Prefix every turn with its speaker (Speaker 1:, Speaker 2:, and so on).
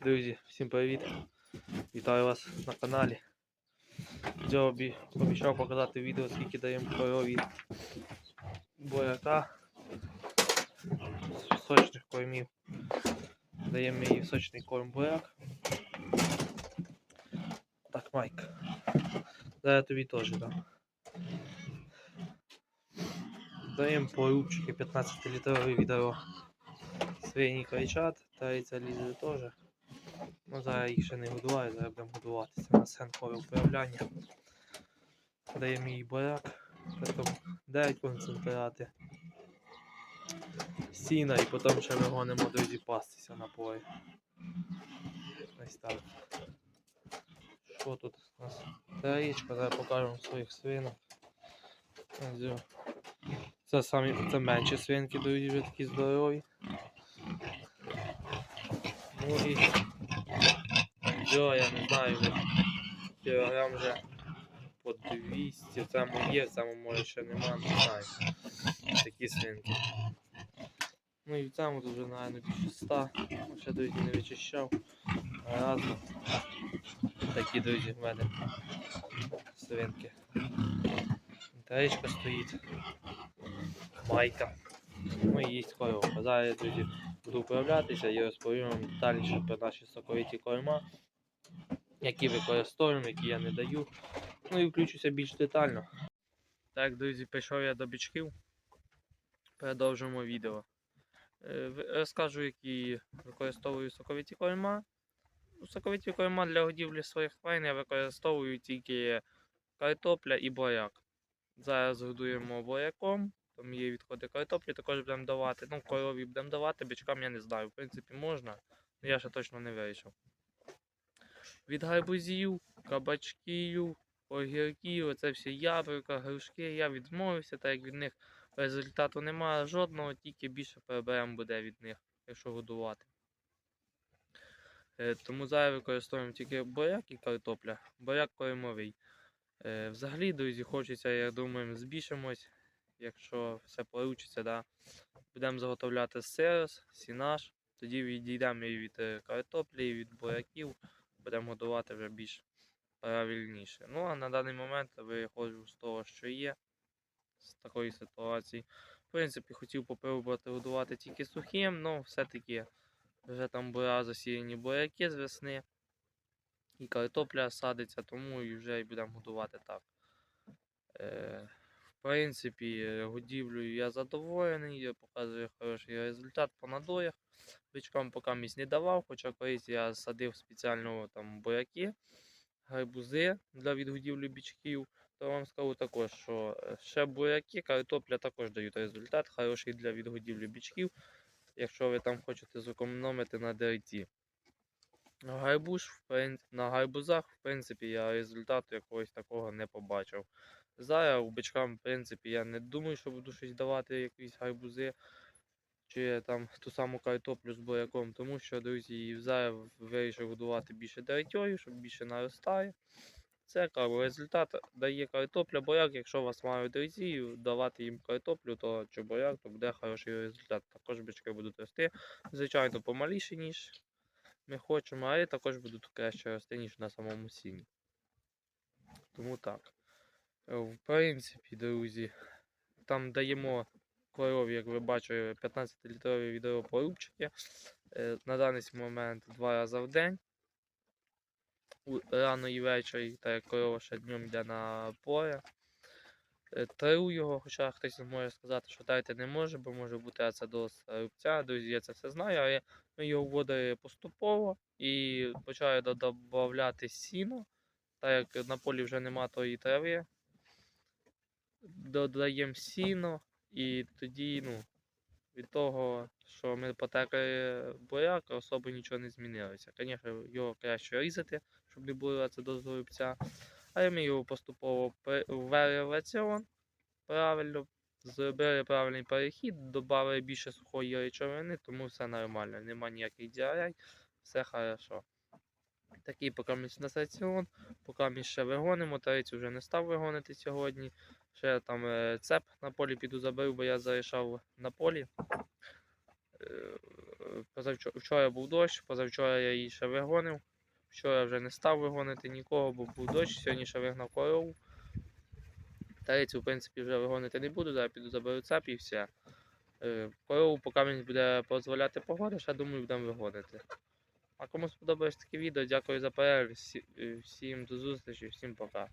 Speaker 1: Друзі, всім привіт! Вітаю вас на каналі. Вже обі- обіцяв показати відео, скільки даємо корові бояка сочних кормів. Даємо їй сочний корм бояк. Так, Майк. Зараз тобі теж дам. Даємо порубчики 15 літрові відео. Свині кричать, таїця лізе теж. Ну, зараз їх ще не годуваю, зараз будемо годуватися на сенкове управляння. Даємо їй буряк, потім 9 концентрати. Сіна і потім ще вигонимо друзі пастися на полі. Ось так. Що тут у нас? Таїчка, зараз покажемо своїх свинок. Це самі це менші свинки, друзі, вже такі здорові. Ну і Йо, я не знаю, кілограм вже по 200, в цьому є, цьому може ще нема, не знаю. Такі свинки. Ну і цьому тут вже, наверное, більше 100. Ну, Ще друзі не вичищав. Разом. Такі друзі в мене свинки. Таєчка стоїть. Майка. Ну і їсть корова. Зараз друзі, буду вправлятися і розповім вам детальніше про наші соковиті корма, які використовуємо, які я не даю. Ну і включуся більш детально. Так, друзі, прийшов я до бічків. Продовжуємо відео. Е, Розкажу, які використовую соковиті корма. Ну, Соковиті корма для годівлі своїх тварин я використовую тільки картопля і буряк. Зараз годуємо буряком, там є відходи картоплі, також будемо давати. Ну, корові будемо давати, бичкам я не знаю. В принципі, можна, але я ще точно не вирішив. Від гарбузів, кабачків, огірків, оце всі яблука, грушки. Я відмовився, так як від них результату немає жодного, тільки більше переберемо буде від них, якщо годувати. Е, Тому зараз використовуємо тільки буряк і картопля. Буряк кормовий. Е, Взагалі, друзі, хочеться, я думаю, збільшимось, якщо все вийде, да. будемо заготовляти сирос, сінаш, тоді відійдемо і від е, картоплі, і від буряків, будемо годувати вже більш правильніше. Ну а на даний момент виходжу з того, що є, з такої ситуації. В принципі, хотів попробувати годувати тільки сухим, але все-таки вже там була засіяні буряки з весни і картопля садиться, тому і вже і будемо годувати так. Е, в принципі, е, годівлею я задоволений, я показує хороший результат по надоях. Бичкам поки місць не давав, хоча колись я садив спеціально там буряки, гарбузи для відгодівлі бичків. То вам скажу також, що е, ще буряки, картопля також дають результат, хороший для відгодівлі бичків, якщо ви там хочете зекономити на дерті. Гарбуз, в прин- на гарбузах, в принципі, я результату якогось такого не побачив. Зараз у бичкам, в принципі, я не думаю, що буду щось давати, якісь гарбузи чи там ту саму картоплю з буряком, тому що, друзі, зараз вирішив годувати більше деретьою, щоб більше наростає. Це кажу, результат дає картопля, буряк, якщо у вас мають друзі, давати їм картоплю, то чи буряк, то буде хороший результат. Також бички будуть рости. Звичайно, помаліше, ніж ми хочемо, але також будуть краще рости, ніж на самому сіні. Тому так. Е, В принципі, друзі, там даємо корові, як ви бачите, 15-літрові відеопорубчики. Е, На даний момент два рази в день. Рано і ввечері, так як корова ще днем йде на поле. Е, Тру його, хоча хтось може сказати, що трати не може, бо може бути ацидоз рубця. Друзі, я це все знаю, але ми його вводили поступово і почали додавати сіно, так як на полі вже нема тої трави. Додаємо сіно і тоді, ну, від того, що ми потекли буряк, особо нічого не змінилося. Звісно, його краще різати, щоб не було ацидозу рубця. Але ми його поступово ввели в раціон правильно, зробили правильний перехід, додали більше сухої речовини, тому все нормально, нема ніяких діарей, все хорошо. Такий поки ми на раціон, поки ми ще вигонимо, тарицю вже не став вигонити сьогодні. Ще там е, цеп на полі піду заберу, бо я зарішав на полі. Е, позавчора вчора був дощ, позавчора я її ще вигонив. Вчора вже не став вигонити нікого, бо був дощ, сьогодні ще вигнав корову. Тарицю, в принципі, вже вигонити не буду, зараз піду заберу цеп і все. Е, Корову, поки мені буде дозволяти погода, ще думаю, будемо вигонити. А кому сподобалось таке відео, дякую за перегляд. Е, Всім до зустрічі, всім пока.